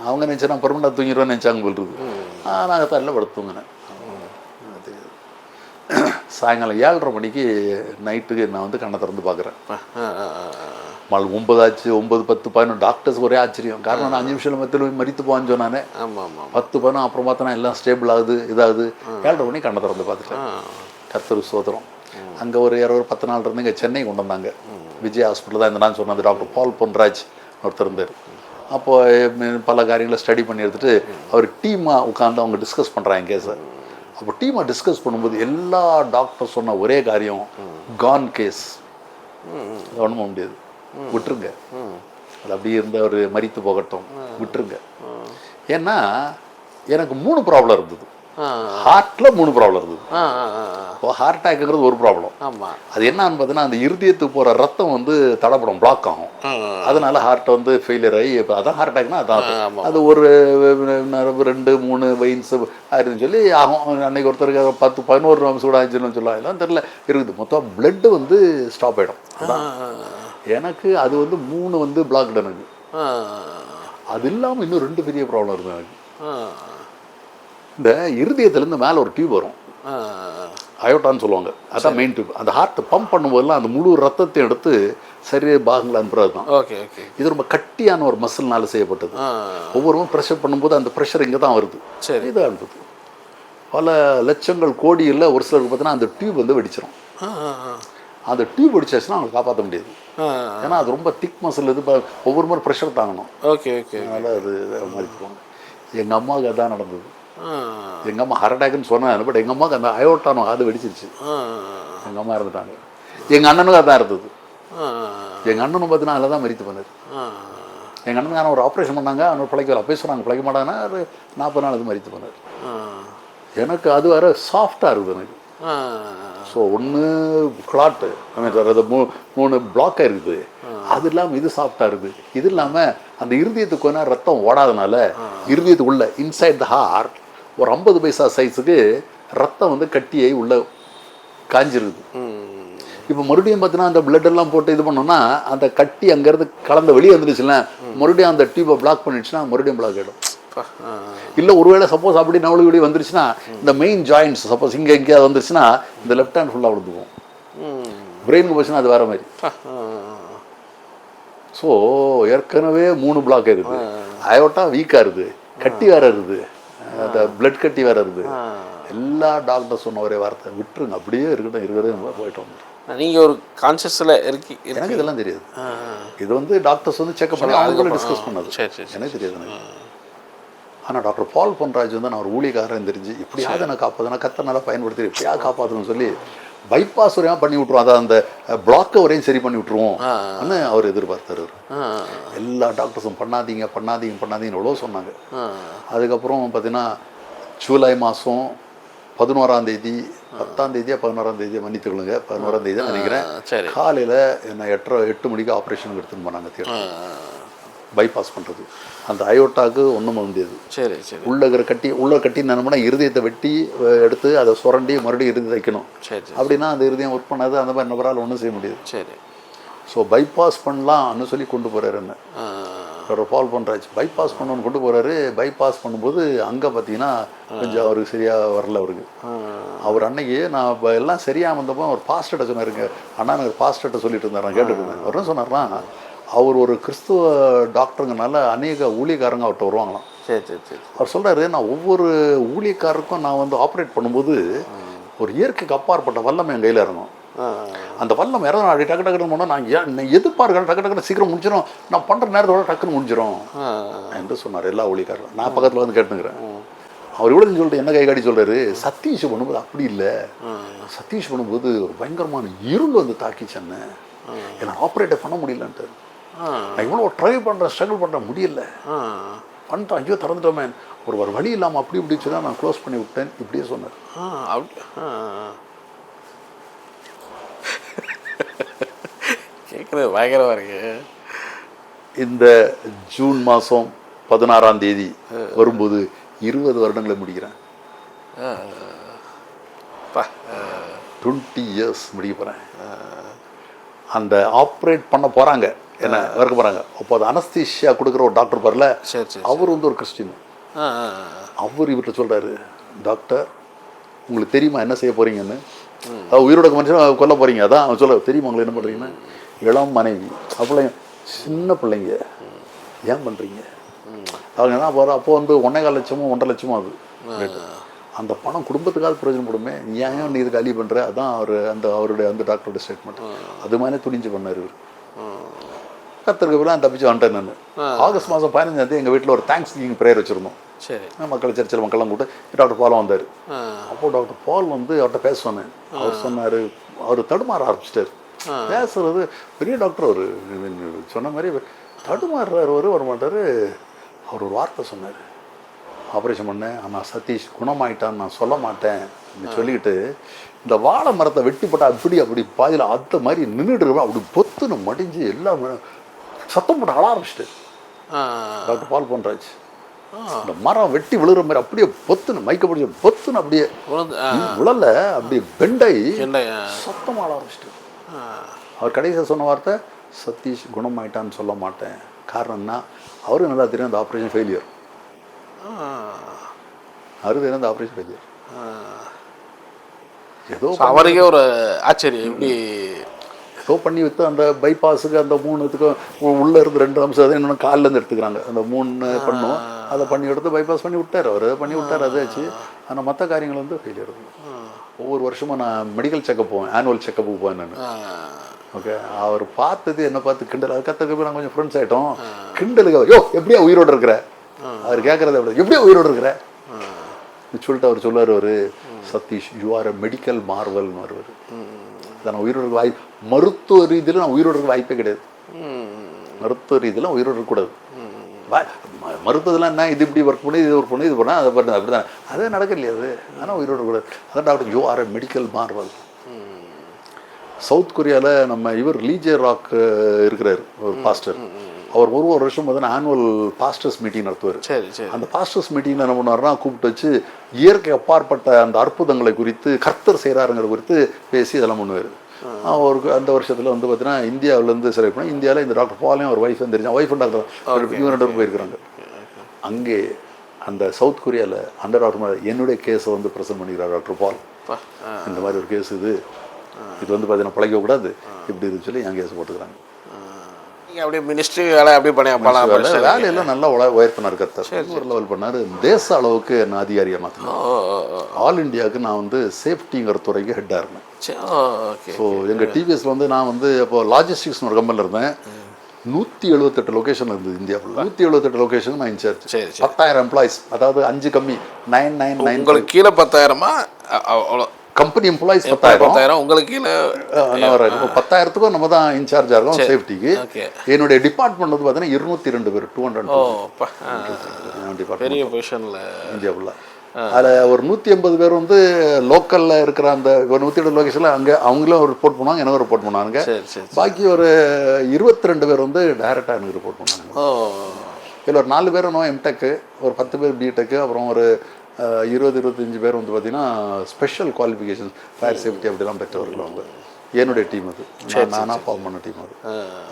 அவங்க நினச்சா நான் பர்மனெண்டாக தூங்கிடுவேன்னு நினச்சாங்க போல் இருக்குது நாங்கள் தலையில் படுத்து தூங்கினேன். சாயங்காலம் ஏழரை மணிக்கு நைட்டுக்கு நான் வந்து கண்ணை திறந்து பார்க்குறேன். மல் ஒன்பதாச்சு ஒன்பது பத்து பதினொன்று. டாக்டர்ஸ் ஒரே ஆச்சரியம். காரணம் நான் அஞ்சு நிமிஷம் மத்தியில் மறித்து போவான்னு சொன்னானே. ஆமாம் ஆமாம் பத்து பதினொன்று அப்புறம் பார்த்தோன்னா எல்லாம் ஸ்டேபிள் ஆகுது இதாகுது. ஏழரை மணி கண்ணை திறந்து பார்த்துட்டேன். கர்த்தர் சோதரம் அங்கே ஒரு இருபது பத்து நாள் இருந்து இங்கே சென்னை கொண்டு வந்தாங்க. விஜய் ஹாஸ்பிட்டல் தான் இந்த நான் சொன்னது. டாக்டர் பால் பொன்ராஜ் ஒருத்தர் இருந்தார். அப்போ எம், பல காரியங்களை ஸ்டடி பண்ணி எடுத்துட்டு அவர் டீமாக உட்காந்து அவங்க டிஸ்கஸ் பண்ணுறாங்க கேஸை அப்போ டீமாக டிஸ்கஸ் பண்ணும்போது எல்லா டாக்டர் சொன்ன ஒரே காரியம் கான் கேஸ் ஒன்றும் பண்ண முடியாது. விட்டுருங்க. அது அப்படியே இருந்த ஒரு மரித்து போகட்டும். விட்டுருங்க. ஏன்னா எனக்கு மூணு ப்ராப்ளம் இருந்தது. ஹார்ட்டில் மூணு ப்ராப்ளம் இருந்தது. இப்போ ஹார்ட் அட்டாக்ங்கிறது ஒரு ப்ராப்ளம் ஆமாம் அது என்னன்னு பார்த்தீங்கன்னா அந்த இருதயத்துக்கு போகிற ரத்தம் வந்து தடப்படும் பிளாக் ஆகும். அதனால ஹார்ட் வந்து ஃபெயிலியர் ஆகி இப்போ அதான் ஹார்ட் அட்டாக்னா அதான் அது. ஒரு ரெண்டு மூணு வெயின்ஸ் ஆயிருன்னு சொல்லி ஆகும். அன்னைக்கு ஒருத்தருக்கு பத்து பதினோரு நிமிஷம் கூட ஆச்சுன்னு சொல்லலாம் இதெல்லாம் தெரில இருக்குது. மொத்தம் பிளட்டு வந்து ஸ்டாப் ஆகிடும் எனக்கு அது வந்து மூணு வந்து பிளாக்டு எனக்கு அது இல்லாமல் இன்னும் ரெண்டு பெரிய ப்ராப்ளம் இருக்குது எனக்கு. இந்த இருதயத்துலேருந்து மேலே ஒரு டியூப் வரும். அயோட்டான்னு சொல்லுவாங்க. அதான் மெயின் டியூப் அந்த ஹார்ட்டை பம்ப் பண்ணும்போதெல்லாம் அந்த முழு ரத்தத்தையும் எடுத்து சரிய பாகங்களை அனுப்புறது தான். ஓகே ஓகே இது ரொம்ப கட்டியான ஒரு மசில்னால செய்யப்பட்டது. ஒவ்வொருவரும் ப்ரெஷர் பண்ணும்போது அந்த ப்ரெஷர் இங்கே தான் வருது. சரி. இது அனுப்புது. பல லட்சங்கள் கோடியில் ஒரு சிலருக்கு பார்த்தீங்கன்னா அந்த டியூப் வந்து வெடிச்சிடும் அந்த டியூப் வெடிச்சாச்சுன்னா அவங்க காப்பாற்ற முடியாது. ஏன்னா அது ரொம்ப திக் மசில் இது ஒவ்வொரு முறை ப்ரெஷர் தாங்கணும் ஓகே ஓகே அதனால் அது மதிப்புவாங்க எங்கள் அம்மாவுக்கு அதான் நடந்தது. எங்கள் அம்மா ஹார்ட் அட்டாக்னு சொன்னாங்க பட் எங்கள் அம்மாவுக்கு அந்த அயோட்டானோ அது வெடிச்சிருச்சு. எங்கள் அம்மா இறந்துட்டாங்க. எங்கள் அண்ணனுக்கும் அதான் இருந்தது. எங்கள் அண்ணனும் பார்த்தீங்கன்னா அதில் தான் மறித்து பண்ணது ஆ எங்கள் அண்ணனுக்கு ஒரு ஆப்ரேஷன் பண்ணாங்க அவனோட பிழைக்கல அப்பயே சொன்னாங்க பிழைக்க மாட்டாங்கன்னா ஒரு நாற்பது நாள் அது மறித்து பண்ணார் எனக்கு அது வர சாஃப்டாக இருக்குது எனக்கு. ஸோ ஒன்று கிளாட்டு அது மூ மூணு பிளாக்காக இருக்குது. அது இல்லாமல் இது சாஃப்டாக இருக்குது. இது இல்லாமல் அந்த இருதயத்துக்கு நேரம் ரத்தம் ஓடாதனால இருதயத்துக்குள்ள இன்சைட் த ஹார்ட் ஒரு ஐம்பது பைசா சைஸுக்கு ரத்தம் வந்து கட்டியாகி உள்ள காஞ்சிருக்குது இப்போ மறுபடியும் பார்த்தீங்கன்னா அந்த blood எல்லாம் போட்டு இது பண்ணோம்னா அந்த கட்டி அங்கேருந்து கலந்த வெளியே வந்துருச்சுல மறுபடியும் அந்த டியூப்பை பிளாக் பண்ணிடுச்சுன்னா மறுபடியும் பிளாக் ஆகிடும் இல்லை ஒருவேளை சப்போஸ் அப்படி நவளி இப்படி வந்துருச்சுன்னா இந்த மெயின் ஜாயின்ஸ் சப்போஸ் இங்கே எங்கேயாவது வந்துருச்சுன்னா இந்த லெஃப்ட் ஹேண்ட் ஃபுல்லாக விழுந்துக்கும் பிரெயினுக்கு போச்சுன்னா அது வேற மாதிரி. ஸோ ஏற்கனவே மூணு பிளாக் இருக்குது. அயோட்டா வீக்காக இருக்குது. கட்டி வேற இருக்குது. அந்த பிளட் கட்டி வேற இருக்குது. எல்லா டாக்டர் சொன்ன ஒரே வார்த்தை விட்டுருங்க அப்படியே இருக்கட்டும் இருக்கிறதே போயிட்டு வந்துடும் நீங்கள் ஒரு கான்சியஸில் இருக்கி எனக்கு இதெல்லாம் தெரியாது. இது வந்து டாக்டர்ஸ் வந்து செக்அப் பண்ணி அவங்களும் டிஸ்கஸ் பண்ணது. எனக்கு தெரியாது எனக்கு. ஆனால் டாக்டர் பால் பொன்ராஜ் வந்து நான் ஒரு ஊழியக்காரன் தெரிஞ்சு எப்படியாவது நான் காப்பாற்று நான் கத்த நல்லா பயன்படுத்தி எப்படியாவது காப்பாற்றணும்னு சொல்லி பைபாஸ் வரையும் பண்ணி விட்ருவோம் அதாவது அந்த பிளாக்கை வரையும் சரி பண்ணி விட்ருவோம் அவர் எதிர்பார்த்தார். எல்லா டாக்டர்ஸும் பண்ணாதீங்க பண்ணாதீங்க பண்ணாதீங்கன்னு எவ்வளோ சொன்னாங்க. அதுக்கப்புறம் பார்த்தீங்கன்னா ஜூலை மாதம் பதினோராம் தேதி பத்தாம் தேதியா பதினோராம் தேதியா மன்னித்துக்கொள்ளுங்க. பதினோராம் தேதி நினைக்கிறேன். காலையில் என்ன எட்டரை எட்டு மணிக்கு ஆப்ரேஷனுக்கு எடுத்துன்னு போனாங்க பைபாஸ் பண்ணுறது அந்த அயோட்டாக்கு ஒன்றும் பண்ண முடியாது சரி சரி. உள்ள இருக்கிற கட்டி உள்ள கட்டி நினைப்போனா இருதயத்தை வெட்டி எடுத்து அதை சுரண்டி மறுபடியும் இருதயம் வைக்கணும். சரி அப்படின்னா அந்த இருதயம் ஒர்க் பண்ணாது அந்த மாதிரி நபரால் ஒன்றும் செய்ய முடியாது. சரி. ஸோ பைபாஸ் பண்ணலாம்னு சொல்லி கொண்டு போகிறாரு என்ன? ஆ. அவர் ஃபால் பண்ணுறாச்சு பைபாஸ் பண்ணணும்னு கொண்டு போகிறாரு பைபாஸ் பண்ணும்போது அங்கே பார்த்தீங்கன்னா கொஞ்சம் அவருக்கு சரியாக வரல அவருக்கு. அவர் அன்னைக்கு நான் இப்போ எல்லாம் சரியாக வந்தப்போ ஒரு பாஸ்டர்கிட்ட சொன்னாருங்க. அண்ணா எனக்கு பாஸ்டர்கிட்ட சொல்லிட்டு இருந்தார். நான் கேட்டுட்டு இருந்தேன். அவர் சொன்னார்னா அவர் ஒரு கிறிஸ்துவ டாக்டருங்கனால அநேக ஊழியக்காரங்க அவர்கிட்ட வருவாங்களாம். சரி சரி சரி அவர் சொல்றாரு நான் ஒவ்வொரு ஊழியக்காரருக்கும் நான் வந்து ஆப்ரேட் பண்ணும்போது ஒரு இயற்கைக்கு அப்பாற்பட்ட வல்லம் என் கையில் ஆ. அந்த வல்லம் இறங்க அப்படி டக்கு டக்குன்னு போனால் நான் எதிர்பார்க்கிறேன் டக்கு டக்குன்னு சீக்கிரம் முடிஞ்சிடும் நான் பண்ணுற நேரத்தோட டக்குன்னு முடிஞ்சிடும் என்று சொன்னார் எல்லா ஊழியக்காரரும். நான் பக்கத்தில் வந்து கேட்டுங்கிறேன் அவர் இவ்வளோ சொல்லிட்டு என்ன கை காட்டி சொல்றாரு? சதீஷ் பண்ணும்போது அப்படி இல்லை. சதீஷ் பண்ணும்போது ஒரு பயங்கரமான இருள் வந்து தாக்கிச்சு என்ன என்னை ஆப்ரேட்டே பண்ண முடியலன்ட்டு நான் இவ்வளோ ட்ரை பண்ணுறேன் ஸ்ட்ரகிள் பண்ணுறேன் முடியல. பண்ணிட்டோம் ஐயோ திறந்துட்டோமே. ஒரு ஒரு வழி இல்லாமல் அப்படி இப்படி சொல்லி நான் க்ளோஸ் பண்ணி விட்டேன் இப்படியே சொன்னார். அப்படி கேட்குறது பயங்கரமாக இருக்கு. இந்த ஜூன் மாதம் பதினாறாம் தேதி வரும்போது இருபது வருடங்களை முடிக்கிறேன். டுவெண்ட்டி இயர்ஸ் முடிக்க போகிறேன் அந்த ஆப்ரேட் பண்ண போகிறாங்க என்ன இருக்க போகிறாங்க அப்போ அது அனஸ்தீஷியா கொடுக்குற ஒரு டாக்டர் பாருல சரி சரி அவர் வந்து ஒரு கிறிஸ்டின் அவர் இவர்கிட்ட சொல்கிறாரு டாக்டர் உங்களுக்கு தெரியுமா என்ன செய்ய போகிறீங்கன்னு உயிரோட மனுஷன் கொல்ல போகிறீங்க அதான் அவன் சொல்ல தெரியுமா உங்களுக்கு என்ன பண்ணுறீங்கன்னு இளம் மனைவி. அப்போ சின்ன பிள்ளைங்க ஏன் பண்ணுறீங்க அவங்க என்ன போகிற அப்போ வந்து ஒன்றே கால் லட்சமோ ஒன்றரை லட்சமோ அது. அந்த பணம் குடும்பத்துக்காவது பிரயோஜனப்படுமே ஏன் நீ இதுக்கு அலி பண்ணுற அதான் அவர் அந்த அவருடைய அந்த டாக்டரோட ஸ்டேட்மெண்ட் அது மாதிரி துணிஞ்சு பண்ணார் இவர். கத்திரிக்க பிள்ளை தப்பிச்சு வந்துட்டேன் நான். ஆகஸ்ட் மாதம் பதினஞ்சாம் தேதி எங்கள் வீட்டில் ஒரு தேங்க்ஸ் கிவிங் ப்ரேயர் வச்சுருந்தோம். சரி. மக்கள் சர்ச்சில் மக்கள்லாம் கூப்பிட்டு டாக்டர் பாலம் வந்தார். அப்போ டாக்டர் பால் வந்து அவர்கிட்ட பேச சொன்னேன். அவர் சொன்னார் அவர் தடுமாற ஆரம்பிச்சிட்டார். பேசுறது பெரிய டாக்டர் அவர் சொன்ன மாதிரி தடுமாறுறாரு அவர் வர மாட்டார் அவர் ஒரு வார்த்தை சொன்னார். ஆப்ரேஷன் பண்ணேன் ஆனால் சதீஷ் குணமாயிட்டான்னு நான் சொல்ல மாட்டேன் அப்படின்னு சொல்லிக்கிட்டு இந்த வாழை மரத்தை வெட்டி போட்டா அப்படி அப்படி பாதியில் அந்த மாதிரி நின்றுட்டு அப்படி பொத்துன்னு மடிஞ்சு எல்லாம் சத்தம் போட்டு அழ ஆரம்பிச்சிட்டு டாக்டர் பால் பண்றாச்சு இந்த மரம் வெட்டி விழுகிற மாதிரி அப்படியே பொத்துன்னு மைக்க பிடிச்சி பொத்துன்னு அப்படியே விழல அப்படியே ஆ. சத்தம் ஆட ஆரம்பிச்சிட்டு. அவர் கடைசியாக சொன்ன வார்த்தை சதீஷ் குணமாயிட்டான்னு சொல்ல மாட்டேன். காரணம்னா அவருக்கு நல்லா தெரியும் அந்த ஆப்ரேஷன் ஃபெயிலியர் ஆ. அவருக்கு தெரியும் அந்த ஆப்ரேஷன் ஃபெயிலியர் ஏதோ அவருக்கே ஒரு ஆச்சரியம். எப்படி ஏதோ பண்ணி வித்து அந்த பைபாஸுக்கு அந்த மூணுத்துக்கும் உள்ள இருந்து ரெண்டு அம்சம் அதை இன்னொன்று காலில் இருந்து எடுத்துக்கிறாங்க. அந்த மூணு பண்ணும். அதை பண்ணி எடுத்து பைபாஸ் பண்ணி விட்டார் அவர். அதை பண்ணி விட்டார் அதை வச்சு. ஆனால் மற்ற காரியங்கள் வந்து ஃபெயிலியர் ஒவ்வொரு வருஷமும் நான் மெடிக்கல் செக்கப் போவேன். ஆனுவல் செக்கப்புக்கு போவேன் நான். ஓகே அவர் பார்த்தது என்ன பார்த்து கிண்டல். அது கற்றுக்க நாங்கள் கொஞ்சம் ஃப்ரெண்ட்ஸ் ஆகிட்டோம் கிண்டலுக்கு யோ எப்படியா உயிரோடு இருக்கிற? அவர் கேட்குறது எப்படி எப்படியா உயிரோடு இருக்கிற? சொல்லிட்டு அவர் சொல்லுவார் அவர். Satish you are a medical மார்வல்னு வருவார் நான் உயிரோடு இருக்க வாய் மருத்துவ ரீதியில் நான் உயிரோடு இருக்க வாய்ப்பே கிடையாது. மருத்துவ ரீதியில் உயிரோடு இருக்கக்கூடாது. வா- ம- மருத்துவத்தில் என்ன இது இப்படி ஒர்க் பண்ணி இது ஒர்க் பண்ணி இது பண்ணால் அதை பண்ணு அப்படி தான் அதே நடக்கலையே அது. ஆனால் உயிரோடு இருக்கக்கூடாது. அதான் doctor you are medical marvel south கொரியாவில் நம்ம இவர் லீஜே ராக் இருக்கிறார் ஒரு பாஸ்டர் அவர் ஒரு ஒரு வருஷம் பார்த்தீங்கன்னா ஆனுவல் பாஸ்டர்ஸ் மீட்டிங் நடத்துவார். சரி சரி. அந்த பாஸ்டர்ஸ் மீட்டிங்கில் என்ன பண்ணுவாருன்னா கூப்பிட்டு வச்சு இயற்கை அப்பாற்பட்ட அந்த அற்புதங்களை குறித்து கர்த்தர் செய்கிறாருங்கிற குறித்து பேசி இதெல்லாம் பண்ணுவார். அவருக்கு அந்த வருஷத்தில் வந்து பார்த்தீங்கன்னா இந்தியாவிலேருந்து செலக்ட் பண்ணி இந்தியாவில் இந்த டாக்டர் பாலையும் ஒரு ஒய்ஃப் தெரிஞ்சா ஒய்ஃப் டாக்டர் இவங்க ரெண்டு போயிருக்கிறாங்க. அங்கே அந்த சவுத் கொரியாவில் அந்த டாக்டர் என்னுடைய கேஸை வந்து ப்ரெசென்ட் பண்ணிக்கிறார் டாக்டர் பால். இந்த மாதிரி ஒரு கேஸ் இது. இது வந்து பார்த்தீங்கன்னா பழக்கக்கூடாது இப்படி இதுன்னு சொல்லி என் கேஸ் போட்டுக்கிறாங்க. நீங்கள் அப்படியே மினிஸ்ட்ரி வேலை அப்படியே பண்ணி பல வேலை- வேலையெல்லாம் நல்லா உல- உயர்த்தினார் கர்த்தர். ஒரு லெவல் பண்ணார். தேச அளவுக்கு என்ன அதிகாரியாக ஓ ஆல் இந்தியாவுக்கு நான் வந்து சேஃப்டிங்கிற துறைக்கு ஹெட்டாக இருந்தேன். ஸோ எங்கள் டிவிஎஸ்ல வந்து நான் வந்து இப்போ லாஜிஸ்டிக்ஸ்னு ஒரு கம்பெனியில் இருந்தேன். நூற்றி எழுபத்தெட்டு லொகேஷன் இருந்தது இந்தியாவில் நூற்றி எழுபத்தெட்டு லொகேஷன் நான் இன்சார்ஜ் சரி பத்தாயிரம் எம்ப்ளாயிஸ் அதாவது அஞ்சு கம்மி. நைன் நைன் நைன் உங்களுக்கு கீழே பத்தாயிரமா? அவ்வளோ. கம்பெனி எம்ப்ளாயிஸ் பத்தாயிரம். பத்தாயிரம்? உங்களுக்கு பத்தாயிரத்துக்கும் நம்ம தான் இன்சார்ஜாக இருக்கோம் சேஃப்டிக்கு என்னுடைய டிபார்ட்மெண்ட் வந்து பார்த்தீங்கன்னா இருநூத்தி ரெண்டு பேர் டூ ஹண்ட்ரட் பெரிய பொசிஷனில் இந்தியா ஃபுல்லாக அதில் ஒரு நூற்றி எண்பது பேர் வந்து லோக்கலில் இருக்கிற அந்த ஒரு நூற்றி எழுபது லொகேஷனில் அங்கே அவங்களும் ரிப்போர்ட் பண்ணுவாங்க எனக்கு ரிப்போர்ட் சரி பாக்கி ஒரு இருபத்தி ரெண்டு பேர் வந்து டைரெக்டாக எனக்கு ரிப்போர்ட் பண்ணாங்க இதில் ஒரு நாலு பேர் நோ எம்டெக்கு ஒரு பத்து பேர் பிடெக்கு அப்புறம் ஒரு இருபது இருபத்தஞ்சு பேர் வந்து பார்த்தீங்கன்னா ஸ்பெஷல் குவாலிஃபிகேஷன் ஃபயர் சேஃப்டி அப்படிலாம் பெற்றவர்கள் வந்து என்னுடைய டீம் அது. நான் நானாக ஃபார்ம் பண்ண டீம் அது.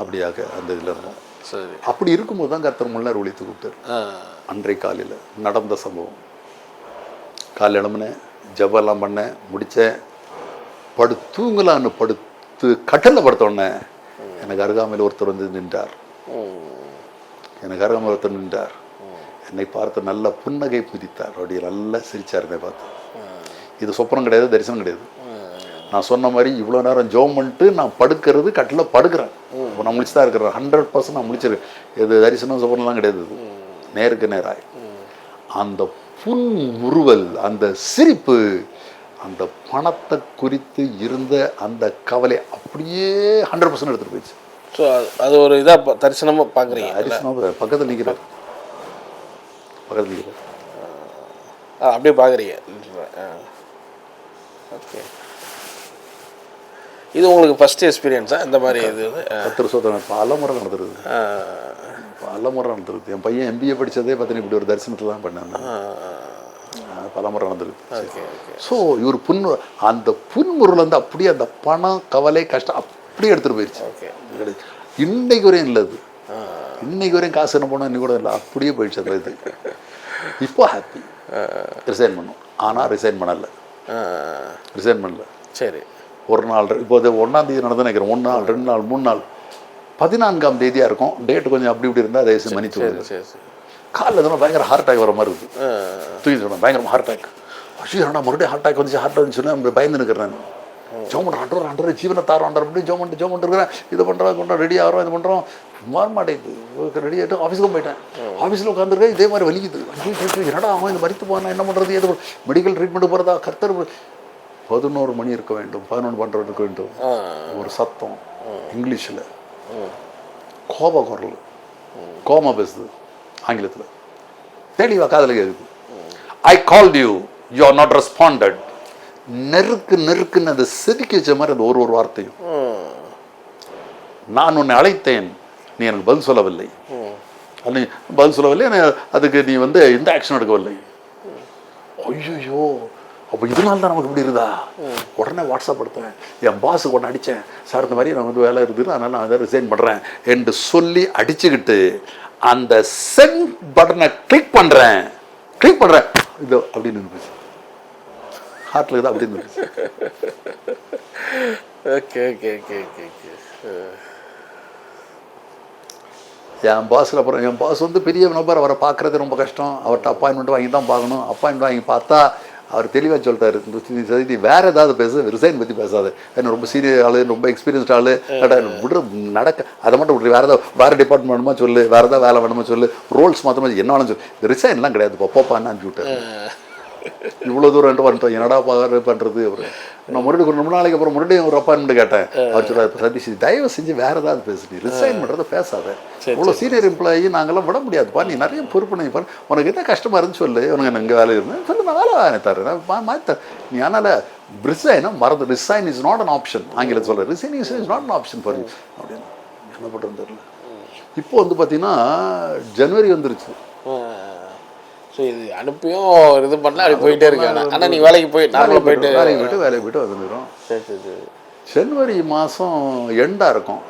அப்படியாக அந்த இதில் இருந்தோம் சரி. அப்படி இருக்கும்போது தான் கர்த்தர் முன்னார் ஒழித்து கூப்பிட்டார். அன்றை காலையில் நடந்த சம்பவம். காலையில் எழும்பினேன் ஜபெல்லாம் பண்ணேன் முடித்தேன் படு தூங்கலான்னு படுத்து கட்டலில் படுத்த உடனே எனக்கு அருகாமையில் ஒருத்தர் வந்து நின்றார். எனக்கு அருகாமையில் ஒருத்தர் நின்றார். என்னை பார்த்து நல்ல புன்னகை புதித்தார். அப்படி நல்லா சிரிச்சார் என்னை பார்த்து. இது சொப்பனம் கிடையாது தரிசனம் கிடையாது. நான் சொன்ன மாதிரி இவ்வளோ நேரம் ஜோம் பண்ணிட்டு நான் படுக்கிறது கட்டில் படுக்கிறேன். இப்போ நான் முடிச்சு தான் இருக்கிறேன். ஹண்ட்ரட் பர்சன்ட் நான் முடிச்சிருக்கேன். இது தரிசனம் சொப்பனம்லாம் கிடையாது நேருக்கு நேராய். அந்த புன்முறுவல் அந்த சிரிப்பு அந்த பணத்தை குறித்து இருந்த அந்த கவலை அப்படியே ஹண்ட்ரட் பர்சன்ட் எடுத்துகிட்டு போயிடுச்சு. ஸோ அது ஒரு இதாக தரிசனமாக பார்க்குறீங்க ஹரிசனா பக்கத்தில் நிற்கிறார் பக்கத்தில் நிற்கிறார் அப்படியே பார்க்குறீங்க ஓகே இது உங்களுக்கு ஃபஸ்ட் எக்ஸ்பீரியன்ஸா இந்த மாதிரி இது ஆ. கத்திர சோதனை பல முறை நடந்துருது. பல முறை நடந்துருது என் பையன் எம்பிஏ படித்ததே பார்த்தீங்கன்னா இப்படி ஒரு தரிசனத்தில் தான் பண்ணேன். பல முறை நடந்துருக்கு. Okay okay. ஸோ இவர் புன் அந்த புன்முருள் வந்து அப்படியே அந்த பணம் கவலை கஷ்டம் அப்படியே எடுத்துகிட்டு போயிடுச்சு ஓகே. இன்னைக்கு வரையும் இல்லை அது. இன்னைக்கு வரையும் காசு என்ன பண்ணோம்? இன்னைக்கு கூட இல்லை. அப்படியே போயிடுச்சு அந்த இது. இப்போ ஹாப்பி ரிசைன் பண்ணும். ஆனால் ரிசைன் பண்ணல. ரிசைன் பண்ணல. சரி. ஒரு நாள் இப்போ இது ஒன்றாம் தேதி நடந்து நினைக்கிறேன். ஒன்று நாள் ரெண்டு நாள் மூணு நாள். பதினான்காம் தேதியாக இருக்கும். டேட் கொஞ்சம் அப்படி இப்படி இருந்தால் தயவுசெய்து மன்னிச்சு காலைல எதுனா பயங்கர ஹார்ட் அட்டாக் வர மாதிரி இருக்குது. தூக்கி சொன்னேன் பயங்கர ஹார்ட் அட்டாக் அஷி என்னடா மறுபடியும் ஹார்ட் அட்டாக் வந்துச்சு ஹார்ட் வந்துச்சு சொன்னா பயந்து நிற்கிறேன் ஜோம் பண்ணுறேன் அண்டர் அண்டர் ஜீவனை தாரம் அண்டர் அப்படி ஜோம் பண்ணிட்டு ஜோம் பண்ணிருக்கிறேன் இது பண்ணுறோம் பண்ணுறோம் ரெடி ஆகிறோம் இது பண்ணுறோம் மாற மாட்டேங்குது. ரெடி ஆகிட்டு ஆஃபீஸுக்கும் போயிட்டேன். ஆஃபீஸில் உட்காந்துருக்கேன் இதே மாதிரி வலிக்குது. என்னடா அவன் இந்த மறித்து போனா என்ன பண்ணுறது எது மெடிக்கல் ட்ரீட்மெண்ட் போகிறதா கர்த்தர் பதினோரு மணி இருக்க வேண்டும் பதினொன்று பன்னெண்டு இருக்க வேண்டும். ஒரு சத்தம் இங்கிலீஷில். கோப குரல் கோமா பேசுது ஆங்கிலத்தில் தெளிவாக காதில் கேட்குது I call you you are not responded நெருக்கு நெருக்குன்னு அதை செதுக்கி வச்ச மாதிரி அந்த ஒரு ஒரு வார்த்தையும் நான் உன்னை அழைத்தேன் நீ எனக்கு பதில் சொல்லவில்லை அது பதில் சொல்லவில்லை அதுக்கு நீ வந்து எந்த ஆக்ஷன் எடுக்கவில்லை ஐயோ அப்போ இதனால தான் நமக்கு இப்படி இருக்குதா உடனே வாட்ஸ்அப் எடுத்தேன். என் பாஸுக்கு ஒன்று அடித்தேன் சார் இந்த மாதிரி நான் வந்து வேலை இருக்குது அதனால் நான் அதை ரிசைன் பண்ணுறேன் என்று சொல்லி அடிச்சுக்கிட்டு அந்த சென்ட் பட்டனை கிளிக் பண்ணுறேன் கிளிக் பண்ணுறேன் இது அப்படின்னு இருந்துச்சு ஹார்ட்டில் இருக்குது அப்படின்னு okay okay okay okay okay என் பாஸில் அப்புறம் என் பாஸ் வந்து பெரிய நபர் அவரை பார்க்குறது ரொம்ப கஷ்டம். அவர்கிட்ட அப்பாயின்மெண்ட் வாங்கி தான் பார்க்கணும். அப்பாயின்மெண்ட் வாங்கி பார்த்தா அவர் தெளிவாக சொல்லிட்டாரு இந்த சி- சரி நீ வேற ஏதாவது பேசு ரிசைன் பற்றி பேசாத. என்ன ரொம்ப சீனியர் ஆளு ரொம்ப எக்ஸ்பீரியன்ஸ்ட் ஆளு. விடுற நடக்க அதை மட்டும் விட்டு வேற ஏதாவது வேற டிபார்ட்மெண்ட் வேணுமா சொல்லு வேற ஏதாவது வேலை வேணுமா சொல்லு. ரோல்ஸ் மாற்றமா என்ன வேணும் சொல்லு. ரிசைன்லாம் கிடையாது. போப்பான்னு அனுப்பி விட்டாரு. இவ்வளோ தூரம் வந்துட்டோம் என்னடா பாரு பண்ணுறது அவர் நான் ஒரு ரொம்ப நாளைக்கு அப்புறம் மறுபடியும் ஒரு அப்பாயின்மெண்ட் கேட்டேன். அவர் சொல்றாரு சதீஷ் தயவு செஞ்சு வேற ஏதாவது பேசு நீ ரிசைன் பண்ணுறத பேசாத இவ்வளோ சீனியர் எம்ப்ளாயி நாங்கெல்லாம் விட முடியாதுப்பா. நீ நிறைய பொறுப்பு நீ பண்ணு. உனக்கு என்ன கஷ்டமா இருந்து சொல்லு. உனக்கு இங்கே வேலை இருந்தேன் சொல்லு நான் வேலை வாங்கி தரேன். நான் மா- மாத்தி தரேன். நீ அதனால் ரிசைனை மறந்து resign is not an option ஆங்கிலம் சொல்ல resign is is not an option for you அப்படின்னு. என்ன பண்ணுறது தெரியல. இப்போ வந்து பார்த்தீங்கன்னா ஜனவரி வந்துருச்சு. ஸோ இது அனுப்பியும் இது பண்ணல அப்படி போயிட்டே இருக்காங்க ஆனால் நீங்கள் வேலைக்கு போய் நாங்களும் போயிட்டு வேலைக்கு போயிட்டு வேலைக்கு போயிட்டு வந்துருக்கிறோம் சரி சரி சரி. ஜனவரி மாதம் எண்டாக இருக்கும்.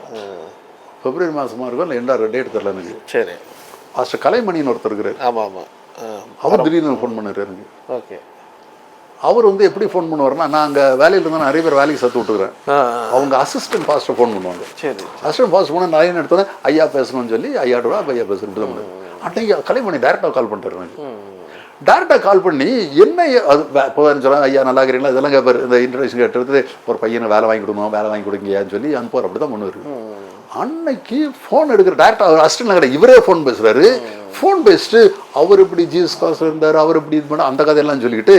பிப்ரவரி மாதமாக இருக்கும் இல்லை எண்டாக டேட் தெரில எனக்கு. சரி. பாஸ்டர் கலைமணின்னு ஒருத்தர் இருக்கிறார். ஆமாம் ஆமாம் அவர் திடீர்னு ஃபோன் பண்ணார் எனக்கு. ஓகே. அவர் வந்து எப்படி ஃபோன் பண்ணுவார்னா நான் அங்கே வேலையில் இருந்தால் நிறைய பேர் வேலைக்கு சத்து விட்டுக்கிறேன். அவங்க அசிஸ்டன்ட் பாஸ்டர் ஃபோன் பண்ணுவாங்க. சரி. அசிஸ்டன்ட் பாஸ்டர் போனால் நிறைய எடுத்தோன்னே ஐயா பேசணும்னு சொல்லி ஐயா ரூபா ஐயா இப்படி தான் பண்ணுவேன் அன்னைக்கு கலைமணி டேரெக்டாக கால் பண்ணிட்டாரு எனக்கு டேரெக்டாக கால் பண்ணி என்ன அது இப்போ சொல்கிறாங்க ஐயா நல்லா இருக்கிறீங்களா? இதெல்லாம் கேட்பார் இந்த இன்ட்ரடக்ஷன் கேட்டுறது ஒரு பையனை வேலை வாங்கி கொடுக்கணும் வேலை வாங்கி கொடுங்கன்னு சொல்லி அனுப்புவார் அப்படி தான் பண்ணுவார். அன்னைக்கு ஃபோன் எடுக்கிற டேரக்டாக அவர் அசிஸ்டன்ட் கிடையாது. இவரே ஃபோன் பேசுகிறாரு ஃபோன் பேசிட்டு அவர் இப்படி ஜீஸ் காசு இருந்தார் அவர் இப்படி இது பண்ண அந்த கதையெல்லாம் சொல்லிக்கிட்டு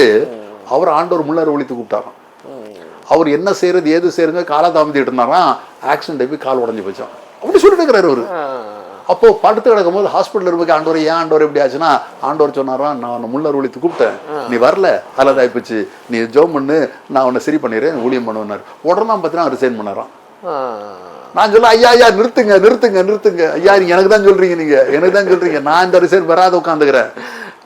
அவர் ஆண்டவர் முள்ளார் ஒழித்து கூப்பிட்டாராம். அவர் என்ன செய்யறது ஏது செய்யறங்க காலா தாமதிட்டு இருந்தாராம். ஆக்சிடென்ட் போய் கால் உடஞ்சி போச்சான் அப்படி சொல்லிட்டு இருக்கிறாரு அவர். அப்போ படுத்து கிடக்கும் போது ஹாஸ்பிட்டல் இருக்க ஆண்டவர் ஏன் ஆண்டவர் எப்படி ஆச்சுன்னா ஆண்டவர் சொன்னாராம் நான் உன்னை முள்ளர் ஒழித்து கூப்பிட்டேன். நீ வரல அதில் ஆயிப்போச்சு நீ ஜோம் பண்ணு நான் உன்னை சரி பண்ணிடுறேன் ஊழியம் பண்ணுவேன்னாரு. உடனே பார்த்தீங்கன்னா ரிசைன் பண்ணாராம். ஆ. நான் சொல்ல ஐயா ஐயா நிறுத்துங்க நிறுத்துங்க நிறுத்துங்க. ஐயா நீங்க எனக்கு தான் சொல்றீங்க நீங்க. எனக்கு தான் சொல்றீங்க. நான் இந்த ரிசைன் வராத உட்காந்துக்கிறேன்.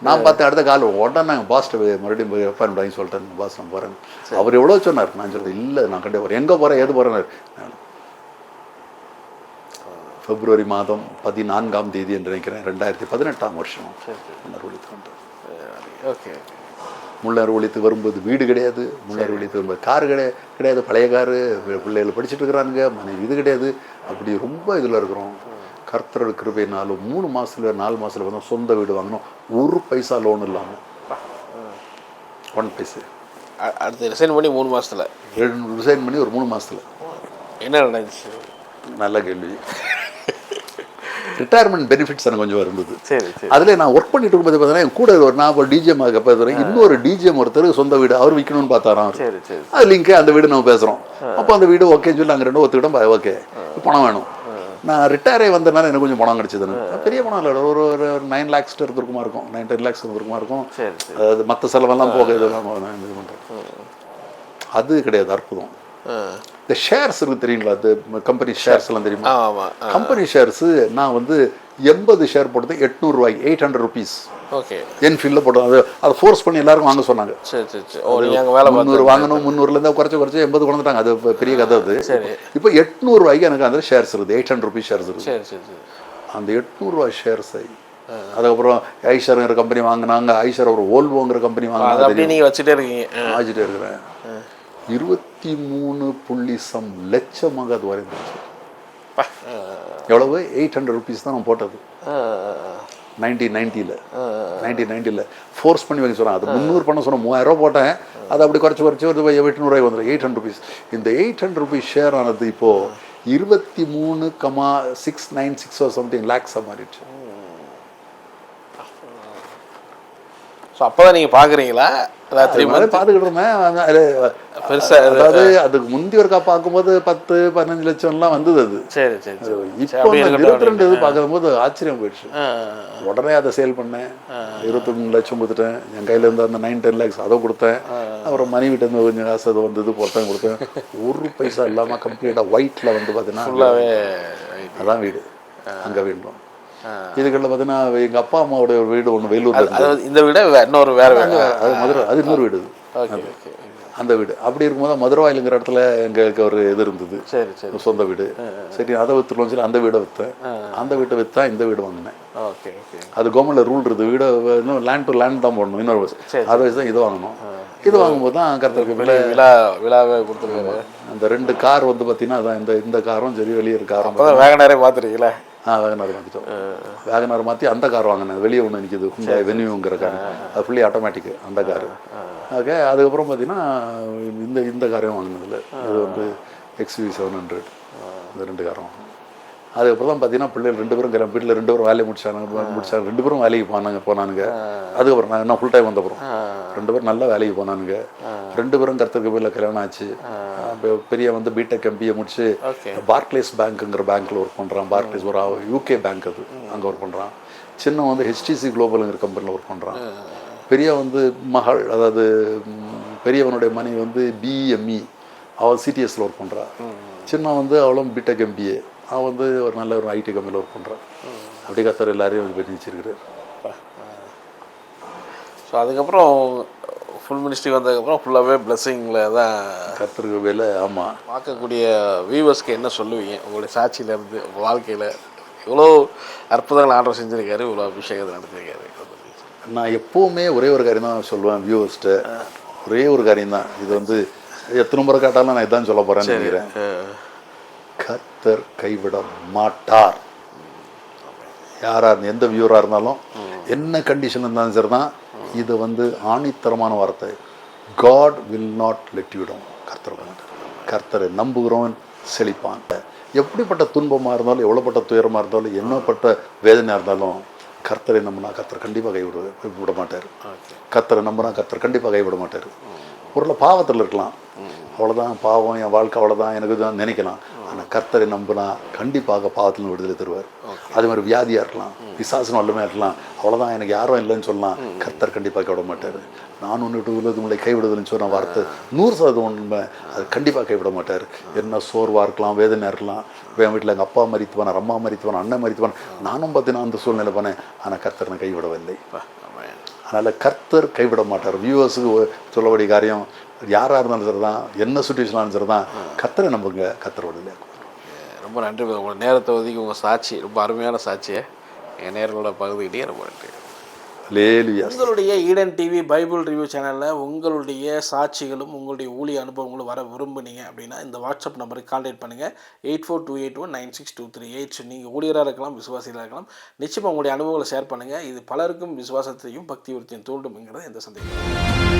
நான் பார்த்தேன் அடுத்த கால் உடனே நாங்கள் பாஸ்ட்டை மறுபடியும் போய் சொல்லிட்டேன் பாஸ் நான் போகிறேன் அவர் எவ்வளோ சொன்னார்? நான் சொல்றேன் இல்லை நான் கண்டிப்பாக போகிறேன் எங்கே போகிறேன் ஏது போகிறேன் பிப்ரவரி மாதம் பதினான்காம் தேதி என்று நினைக்கிறேன். ரெண்டாயிரத்தி பதினெட்டாம் வருஷம். முன்னர் ஒழித்து வந்தேன் ஓகே. முள்ளார் ஒழித்து வரும்போது வீடு கிடையாது. முள்ளார் ஒழித்து வரும்போது கார் கிடையாது கிடையாது. பழைய காரு பிள்ளைகள் படிச்சுட்டு இருக்கிறானுங்க மனைவி இது கிடையாது. அப்படி ரொம்ப இதில் இருக்கிறோம். கர்த்தரோட கிருபைனாலும் மூணு மாசத்துல நாலு மாசத்துல வந்து சொந்த வீடு வாங்கினோம். ஒரு பைசா லோன் இல்லாமல் ஒன் பைசா அடுத்து ரிசைன் பண்ணி மூணு மாசத்துல. ரெண்டு ரிசைன் பண்ணி ஒரு மூணு மாசத்துல. என்ன நடந்துச்சு? நல்ல கேள்வி. ரிட்டையர்மெண்ட் பெனிஃபிட்ஸ் எனக்கு கொஞ்சம் சரி அதில் நான் ஒர்க் பண்ணிட்டு இருக்கும்போது பார்த்தீங்கன்னா என் கூட ஒரு நான் ஒரு டிஜிஎம் பார்த்தீங்கன்னா இன்னொரு டிஜிஎம் ஒருத்தர் சொந்த வீடு அவர் விற்கணும்னு பார்த்தாராம் அது லிங்க் அந்த வீடு நம்ம பேசுகிறோம் அப்போ அந்த வீடு ஓகேன்னு சொல்லி நாங்கள் ரெண்டும் ஒத்துக்கிட்டோம் ஓகே பணம் வேணும். நான் ரிட்டையர் ஆகி வந்தனால எனக்கு கொஞ்சம் பணம் கிடைச்சது. பெரிய பணம் இல்லை ஒரு ஒரு நைன் லேக்ஸ் இருந்திருக்குமா இருக்கும். நைன் டென் லேக்ஸ் இருந்திருக்குமா இருக்கும். அதாவது மற்ற செலவெல்லாம் போக இதெல்லாம் நான் இது பண்ணுறேன் அது கிடையாது அற்புதம். இந்த ஷேர்ஸ் இருக்கு தெரியுங்களா? அது கம்பெனி ஷேர்ஸ் எல்லாம் தெரியுமா? கம்பெனி ஷேர்ஸ் நான் வந்து எண்பது ஷேர் போட்டது எட்நூறுவாய்க்கு எயிட் ஹண்ட்ரட் ருபீஸ் ஓகே என்ஃபீல்டில் போட்டோம். அது அதை ஃபோர்ஸ் பண்ணி எல்லாருக்கும் வாங்க சொன்னாங்க. சரி சரி முந்நூறு வாங்கணும் முந்நூறுலேருந்து குறைச்சி குறைச்சி எண்பது கொண்டுட்டாங்க. அது பெரிய கதை அது. இப்போ எட்நூறுவாய்க்கு எனக்கு அந்த ஷேர்ஸ் இருக்குது எயிட் ஹண்ட்ரட் ருபீஸ் ஷேர்ஸ் இருக்குது சரி சரி சரி. அந்த எட்நூறுவா ஷேர்ஸை அதுக்கப்புறம் ஐஷருங்கிற கம்பெனி வாங்கினாங்க. ஐஷர் ஒரு ஓல்வோங்கிற கம்பெனி வாங்கினாங்க அப்படியே நீங்க வச்சுட்டே இருக்கீங்க. ஆ. ஆச்சிட்டே இருக்கிறேன். இருபத்தி மூணு புள்ளி சம் லட்சமாக அது வரைந்துச்சு. எவ்வளவு? எயிட் ஹண்ட்ரட் ருபீஸ் தான் நான் போட்டது. நைன்டீன் நைன்ட்டியில் நைன்டீன் நைன்ட்டியில் ஃபோர்ஸ் பண்ணி வைக்க சொன்னேன் அது முந்நூறு பண்ண சொன்னேன் மூவாயிரம் போட்டேன். அது அப்படி குறைச்சி குறைச்சி ஒரு எட்நூறுவாய் வந்துடும். Eight hundred rupees. இந்த எயிட் ஹண்ட்ரட் ருபீஸ் ஷேர் ஆனது இப்போது இருபத்தி மூணு comma six nine six something லேக்ஸாக மாறிடுச்சு. ஸோ அப்பதான் நீங்க பாக்குறீங்களா? அதான் த்ரீ அதை பார்த்துக்கிட்டு இருந்தேன். அது- அது- பெருசா இது- அதாவது அதுக்கு முந்தி ஒருக்கா பார்க்கும்போது பத்து பதினஞ்சு லட்சம்லாம் வந்தது அது. சரி சரி இப்போ இருபத்தி ரெண்டு இது பார்க்கும்போது ஆச்சரியம் போயிடுச்சு. உடனே அதை சேல் பண்ணேன். இருபத்தி மூணு லட்சம் கொடுத்துட்டேன். என் கையில இருந்த அந்த நைன் டென் லேக்ஸ் அதை கொடுத்தேன். அப்புறம் மணி வீட்டு இருந்து கொஞ்சம் காசு அது வந்தது போட்டேன் கொடுத்தேன். ஒரு பைசா இல்லாமல் கம்ப்ளீட்டாக ஒயிட்டில் வந்து பார்த்தீங்கன்னா அதான் வீடு. அங்கே வேண்டும் இதுகளில் பார்த்தீங்கன்னா எங்கள் அப்பா அம்மாவோட ஒரு வீடு ஒன்று வேலூர் அதாவது இந்த விட இன்னொரு வேற வேற அது மதுரை அது இன்னொரு வீடு அந்த வீடு. அப்படி இருக்கும்போது மதுரவாயிலுங்கிற இடத்துல எங்களுக்கு ஒரு இது இருந்தது. சரி சரி. சொந்த வீடு. சரி அதை வித்துருவோம் சொல்லி அந்த வீடை விற்றேன் அந்த வீட்டை விற்றா இந்த வீடு வாங்கினேன். Okay okay. அது கவர்மெண்ட்ல ரூல் இருக்குது. வீடு இன்னும் லேண்ட் டு லேண்ட் தான் போடணும் இன்னொரு சரி. அதை வச்சு தான் இது வாங்கணும். இது வாங்கும்போது தான் கருத்துக்கு விலை விழா விழாவே கொடுத்துருக்காரு. அந்த ரெண்டு கார் வந்து பார்த்தீங்கன்னா அதான் இந்த இந்த காரும் சரி வெளியே இருக்க காரும் வேகனாரே பார்த்துருக்கீங்களா? வேகனார் மாற்றிட்டோம் வேகனார் மாற்றி அந்த கார் வாங்கினேன். வெளியே ஒன்று நிற்கிது ஹுண்டாய் வென்யூங்கிற கார். அது ஃபுல்லி ஆட்டோமேட்டிக் அந்த கார். ஓகே அதுக்கப்புறம் பார்த்தீங்கன்னா இந்த இந்த காரையும் வாங்கினதில்ல. இது வந்து எக்ஸ்வி செவன் ஹண்ட்ரட் இந்த ரெண்டு காரும். அதுக்கப்புறம் தான் பார்த்தீங்கன்னா பிள்ளைகள் ரெண்டு பேரும் கிளம்பி வீட்டில் ரெண்டு பேரும் வேலையை முடிச்சாங்க முடிச்சாங்க. ரெண்டு பேரும் வேலைக்கு போனாங்க போனானுங்க. அதுக்கப்புறம் நான் என்ன ஃபுல் டைம் வந்தப்புறம் ரெண்டு பேரும் நல்ல வேலைக்கு போனானுங்க. ரெண்டு பேரும் கருத்துக்கு பேரில் கல்யாணம் ஆச்சு. பெரிய வந்து பிடெக் எம்பிஏ முடிச்சு பார்க்லேஸ் பேங்க்குங்கிற பேங்க்கில் ஒர்க் பண்ணுறான் பார்க்லேஸ் ஒரு யூகே பேங்க் அது. அங்கே ஒர்க் பண்ணுறான் சின்ன வந்து ஹெச்டிசி குளோபலுங்கிற கம்பெனியில் ஒர்க் பண்ணுறான் பெரிய வந்து மகள் அதாவது பெரியவனுடைய மனைவி வந்து பிஇஎம்இ அவள் சிடிஎஸ்ல ஒர்க் பண்ணுறா சின்ன வந்து அவளும் பிடெக் எம்பிஏ அவள் வந்து ஒரு நல்ல ஒரு ஐடி கம்பெனியில் ஒர்க் பண்ணுறான் அப்படி கத்தர் எல்லாரையும் பண்ணி வச்சிருக்கிறார் ஸோ அதுக்கப்புறம் ஃபுல் மினிஸ்ட்ரி வந்ததுக்கப்புறம் ஃபுல்லாகவே பிளெஸ்ஸிங்கில் தான் கத்தருக்கு வேலை ஆமாம் பார்க்கக்கூடிய வியூவர்ஸ்க்கு என்ன சொல்லுவீங்க? உங்களுடைய சாட்சியிலேருந்து உங்கள் வாழ்க்கையில் இவ்வளோ அற்புதங்கள் ஆர்டர் செஞ்சுருக்காரு இவ்வளோ அபிஷேகத்தை நடத்திருக்காரு. நான் எப்போவுமே ஒரே ஒரு காரியம் தான் சொல்லுவேன் வியூவர்ஸ்ட்டு ஒரே ஒரு காரியம் தான். இது வந்து எத்தனை முறை கேட்டாலும் நான் இதான் சொல்ல போகிறேன்னு நினைக்கிறேன். கர்த்தர் கைவிட மாட்டார். யாராக இருந்தால் எந்த வியூவராக இருந்தாலும் என்ன கண்டிஷன் இருந்தாலும் சரி தான் இது வந்து ஆணித்தரமான வார்த்தை. காட் வில் நாட் லெட் விடும் கர்த்தர் விட மாட்டார் கர்த்தரை நம்புகிறவன் செழிப்பான். எப்படிப்பட்ட துன்பமாக இருந்தாலும் எவ்வளோப்பட்ட துயரமாக இருந்தாலும் என்னப்பட்ட வேதனையாக இருந்தாலும் கர்த்தரை நம்பினா கர்த்தர் கண்டிப்பாக கைவிட விட மாட்டார். கர்த்தரை நம்பினா கர்த்தர் கண்டிப்பாக கைவிட மாட்டார். பொருளை பாவத்தில் இருக்கலாம். அவ்வளோதான் பாவம் என் வாழ்க்கை அவ்வளோதான் எனக்கு தான் நினைக்கலாம். ஆனால் கர்த்தரை நம்பினா கண்டிப்பாக பாவத்தில் விடுதலை தருவார். அது மாதிரி வியாதியாக இருக்கலாம் பிசாசனம் வல்லமே இருக்கலாம் அவ்வளோதான் எனக்கு யாரும் இல்லைன்னு சொல்லலாம் கர்த்தர் கண்டிப்பாக கைவிட மாட்டார். நான் ஒன்று விட்டு உங்களை கைவிடுதல்னு சொன்ன வார்த்தை நூறு சதவீதம் உண்மை அது கண்டிப்பாக கைவிட மாட்டார். என்ன சோர்வாக இருக்கலாம் வேதனையாக இருக்கலாம் என் வீட்டில் எங்கள் அப்பா மறித்துவான் அம்மா மறித்துவான் அண்ணன் மறித்துவான் நானும் பார்த்தீங்கன்னா அந்த சூழ்நிலை பண்ணேன் ஆனால் கர்த்தர் என்னை கைவிடவில்லை. அதனால் கர்த்தர் கைவிட மாட்டார். வியூவர்ஸுக்கு சொல்லக்கூடிய காரியம் யாராக இருந்தாலும் சரி தான் என்ன சுச்சுவேஷனாலும் சரி தான் கர்த்தரை நம்புங்க கர்த்தர் விடலையா ரொம்ப நன்றி. உங்கள் நேரத்தை ஒதுக்கி உங்கள் சாட்சி ரொம்ப அருமையான சாட்சியை. என் நேர்களோட பகுதிக்கிட்டே ரொம்ப நன்றி. லேலியா உங்களுடைய ஈடன் டிவி பைபிள் ரிவ்யூ சேனலில் உங்களுடைய சாட்சிகளும் உங்களுடைய ஊழிய அனுபவங்களும் வர விரும்புனீங்க அப்படின்னா இந்த வாட்ஸ்அப் நம்பருக்கு கான்டாக்ட் பண்ணுங்கள் eight four two eight one nine six two three eight நீங்கள் ஊழியராக இருக்கலாம் விசுவாசிகளாக இருக்கலாம். நிச்சயமாக உங்களுடைய அனுபவங்களை ஷேர் பண்ணுங்கள் இது பலருக்கும் விசுவாசத்தையும் பக்தி விருத்தியும் தூண்டும்ங்கிறது எந்த சந்தேகம்.